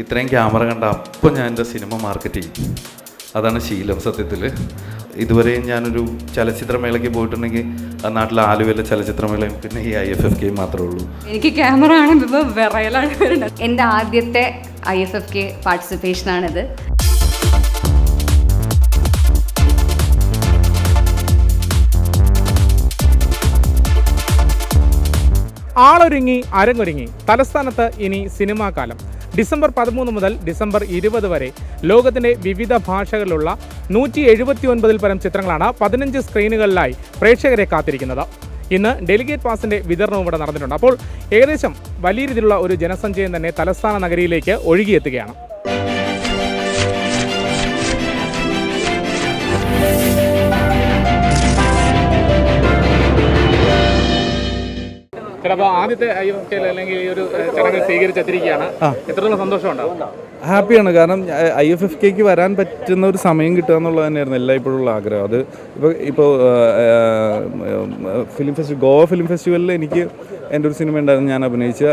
ഇത്രയും ക്യാമറ കണ്ട അപ്പം ഞാൻ എന്റെ സിനിമ മാർക്കറ്റ് ചെയ്യും. അതാണ് ശീലം സത്യത്തിൽ. ഇതുവരെയും ഞാനൊരു ചലച്ചിത്രമേളയ്ക്ക് പോയിട്ടുണ്ടെങ്കിൽ ആ നാട്ടിലെ ആലുവയിലെ ചലച്ചിത്രമേളയും പിന്നെ ഈ ഐ എഫ് എഫ് കെയും മാത്രമേ ഉള്ളൂ. എനിക്ക് ക്യാമറ വിറയലാണ് വരുന്നത്. എന്റെ ആദ്യത്തെ ഐ എഫ് എഫ് കെ പാർട്ടിസിപ്പേഷനാണിത് ആളൊരുങ്ങി അരങ്ങൊരുങ്ങി. തലസ്ഥാനത്ത് ഇനി സിനിമാ കാലം. ഡിസംബർ പതിമൂന്ന് മുതൽ ഡിസംബർ ഇരുപത് വരെ ലോകത്തിന്റെ വിവിധ ഭാഷകളിലുള്ള നൂറ്റി എഴുപത്തി ഒൻപതിൽ പരം ചിത്രങ്ങളാണ് പതിനഞ്ച് സ്ക്രീനുകളിലായി പ്രേക്ഷകരെ കാത്തിരിക്കുന്നത്. ഇന്ന് ഡെലിഗേറ്റ് പാസിന്റെ വിതരണവും ഇവിടെ നടന്നിട്ടുണ്ട്. അപ്പോൾ ഏകദേശം വലിയ രീതിയിലുള്ള ഒരു ജനസഞ്ചയം തന്നെ തലസ്ഥാന നഗരിയിലേക്ക് ഒഴുകിയെത്തുകയാണ്. ആദ്യത്തെ അല്ലെങ്കിൽ ഈ ഒരു ചടങ്ങ് സ്വീകരിച്ചെത്തിരിക്കുകയാണ് എത്രത്തോളം സന്തോഷമുണ്ടാവും ഹാപ്പിയാണ്. കാരണം ഐ എഫ് എഫ് കെക്ക് വരാൻ പറ്റുന്ന ഒരു സമയം കിട്ടുക എന്നുള്ളത് തന്നെയായിരുന്നു എല്ലായ്പ്പോഴുള്ള ആഗ്രഹം. അത് ഇപ്പോൾ ഇപ്പോൾ ഫിലിം ഫെസ്റ്റിവൽ ഗോവ ഫിലിം ഫെസ്റ്റിവലിൽ എനിക്ക് എന്റെ ഒരു സിനിമ ഉണ്ടായിരുന്നു ഞാൻ അഭിനയിച്ച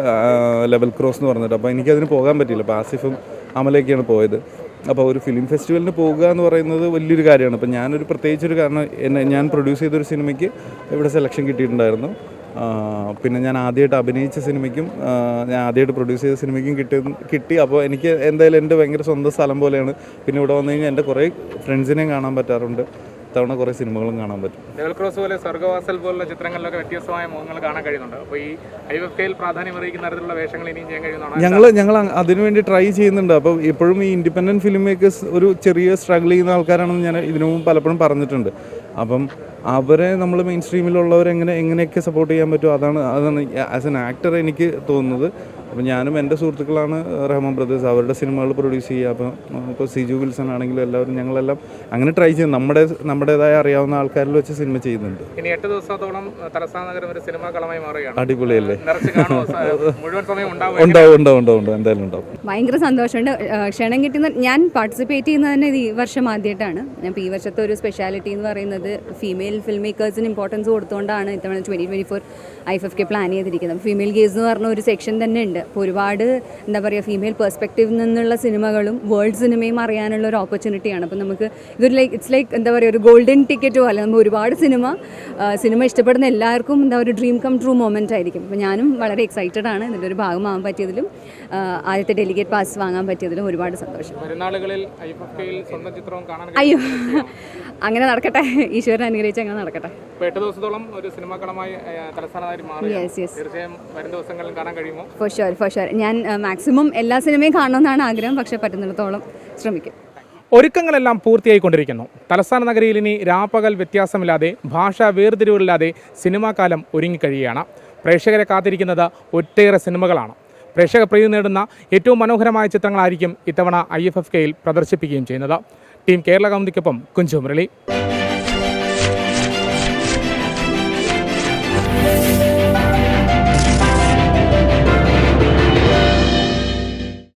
ലെവൽ ക്രോസ് എന്ന് പറഞ്ഞിട്ട്. അപ്പോൾ എനിക്കതിന് പോകാൻ പറ്റിയില്ല. അപ്പോൾ ആസിഫും അമലയൊക്കെയാണ് പോയത്. അപ്പോൾ ഒരു ഫിലിം ഫെസ്റ്റിവലിന് പോകുക എന്ന് പറയുന്നത് വലിയൊരു കാര്യമാണ്. അപ്പോൾ ഞാനൊരു പ്രത്യേകിച്ചൊരു കാരണം എന്നെ ഞാൻ പ്രൊഡ്യൂസ് ചെയ്തൊരു സിനിമയ്ക്ക് ഇവിടെ സെലക്ഷൻ കിട്ടിയിട്ടുണ്ടായിരുന്നു. പിന്നെ ഞാൻ ആദ്യമായിട്ട് അഭിനയിച്ച സിനിമയ്ക്കും ഞാൻ ആദ്യമായിട്ട് പ്രൊഡ്യൂസ് ചെയ്ത സിനിമയ്ക്കും കിട്ടി കിട്ടി. അപ്പോൾ എനിക്ക് എന്തായാലും എന്റെ ഭയങ്കര സ്വന്തം സ്ഥലം പോലെയാണ്. പിന്നെ ഇവിടെ വന്നു കഴിഞ്ഞാൽ എന്റെ കുറേ ഫ്രണ്ട്സിനെയും കാണാൻ പറ്റാറുണ്ട്. തവണ കുറേ സിനിമകളും കാണാൻ പറ്റും. ലെവൽ ക്രോസ് പോലെ സ്വർഗവാസൽ പോലുള്ള ചിത്രങ്ങളിലൊക്കെ വ്യത്യസ്തമായ മുഖങ്ങൾ കാണാൻ കഴിയുന്നുണ്ട്. അപ്പോൾ ഈ ഐ പ്രാധാന്യം അറിയിക്കുന്ന തരത്തിലുള്ള വേഷങ്ങൾ ഇനിയും ചെയ്യാൻ കഴിയുന്നതാണ്. ഞങ്ങൾ ഞങ്ങൾ അതിനുവേണ്ടി ട്രൈ ചെയ്യുന്നുണ്ട്. അപ്പോൾ ഇപ്പോഴും ഈ ഇൻഡിപെൻഡന്റ് ഫിലിം മേക്കേഴ്സ് ഒരു ചെറിയ സ്ട്രഗിൾ ചെയ്യുന്ന ആൾക്കാരാണെന്ന് ഞാൻ ഇതിനു മുമ്പ് പലപ്പോഴും പറഞ്ഞിട്ടുണ്ട്. അപ്പം അവരെ നമ്മൾ മെയിൻ സ്ട്രീമിലുള്ളവരെങ്ങനെ എങ്ങനെയൊക്കെ സപ്പോർട്ട് ചെയ്യാൻ പറ്റുമോ അതാണ് അതാണ് ആസ് എൻ ആക്ടർ എനിക്ക് തോന്നുന്നത്. അപ്പം ഞാനും എന്റെ സുഹൃത്തുക്കളാണ് റഹ്മാൻ ബ്രദേഴ്സ്. അവരുടെ സിനിമകൾ പ്രൊഡ്യൂസ് ചെയ്യുക. അപ്പം ഇപ്പോൾ സിജു വിൽസൺ ആണെങ്കിലും എല്ലാവരും ഞങ്ങളെല്ലാം അങ്ങനെ ട്രൈ ചെയ്യും നമ്മുടെ നമ്മുടേതായ അറിയാവുന്ന ആൾക്കാരിൽ വെച്ച് സിനിമ ചെയ്യുന്നുണ്ട്. ഇനി എട്ട് ദിവസത്തോളം തലസ്ഥാന നഗരം ഒരു സിനിമാ കളമായി മാറുകയാണ്. അടിപൊളിയല്ലേ? മുഴുവൻ സമയം ഉണ്ടാവും ഉണ്ടാവും ഉണ്ടാവും ഉണ്ടാവും. എന്തായാലും ഉണ്ടാവും. ഭയങ്കര സന്തോഷമുണ്ട്. ക്ഷണം കിട്ടുന്ന ഞാൻ പാർട്ടിസിപ്പേറ്റ് ചെയ്യുന്നത് തന്നെ ഈ വർഷം ആദ്യമായിട്ടാണ്. അപ്പോൾ ഈ വർഷത്തെ ഒരു സ്പെഷ്യാലിറ്റി എന്ന് പറയുന്നത് ഫീമെയിൽ ഫിൽം മേക്കേഴ്സിന് ഇമ്പോർട്ടൻസ് കൊടുത്തുകൊണ്ടാണ് ഇത്തവണ twenty twenty four I F K plan ചെയ്തിരിക്കുന്നത്. ഫീമെയിൽ ഗേസ് എന്ന് പറഞ്ഞ ഒരു സെക്ഷൻ തന്നെ ഉണ്ട്. അപ്പോൾ ഒരുപാട് എന്താ പറയുക ഫീമെയിൽ പെർസ്പെക്റ്റീവിൽ നിന്നുള്ള സിനിമകളും വേൾഡ് സിനിമയും അറിയാനുള്ള ഒരു ഓപ്പർച്യൂണിറ്റിയാണ് അപ്പോൾ നമുക്ക് ഇതൊരു ലൈക്ക് ഇറ്റ്സ് ലൈക്ക് എന്താ പറയുക ഒരു ഗോൾഡൻ ടിക്കറ്റ് പോലെ. നമ്മൾ ഒരുപാട് സിനിമ സിനിമ ഇഷ്ടപ്പെടുന്ന എല്ലാവർക്കും എന്താ ഒരു ഡ്രീം കം ട്രൂ മൊമെന്റ് ആയിരിക്കും. അപ്പോൾ ഞാനും വളരെ എക്സൈറ്റഡ് ആണ് ഇതിന്റെ ഒരു ഭാഗമാകാൻ പറ്റിയതിലും ആദ്യത്തെ ഡെലിഗേറ്റ് പാസ് വാങ്ങാൻ പറ്റിയതിലും ഒരുപാട് സന്തോഷം. അയ്യോ അങ്ങനെ നടക്കട്ടെ. ഈശ്വരൻ അനുഗ്രഹിച്ച് അങ്ങനെ നടക്കട്ടെ. എട്ട് ദിവസത്തോളം ഒരു സിനിമാ കളമായി തലസ്ഥാനമായി മാറി തീർച്ചയായും വരും ദിവസങ്ങളിൽ കാണാൻ കഴിയുമോ? ഫോർ ഷുവർ ഫോർ ഷുവർ ഞാൻ മാക്സിമം എല്ലാ സിനിമയും കാണണമെന്നാണ് ആഗ്രഹം പക്ഷേ പറ്റുന്നിടത്തോളം ശ്രമിക്കും. ഒരുക്കങ്ങളെല്ലാം പൂർത്തിയായിക്കൊണ്ടിരിക്കുന്നു. തലസ്ഥാന നഗരിയിൽ ഇനി രാപ്പകൽ വ്യത്യാസമില്ലാതെ ഭാഷാ വേർതിരിവുകളില്ലാതെ സിനിമാകാലം ഒരുങ്ങിക്കഴിയുകയാണ്. പ്രേക്ഷകരെ കാത്തിരിക്കുന്നത് ഒട്ടേറെ സിനിമകളാണ്. പ്രേക്ഷക പ്രീതി നേടുന്ന ഏറ്റവും മനോഹരമായ ചിത്രങ്ങളായിരിക്കും ഇത്തവണ ഐ എഫ് എഫ് കെയിൽ പ്രദർശിപ്പിക്കുകയും ചെയ്യുന്നത്. ടീം കേരള കൗമുദിക്കൊപ്പം കുഞ്ചു മുരളി.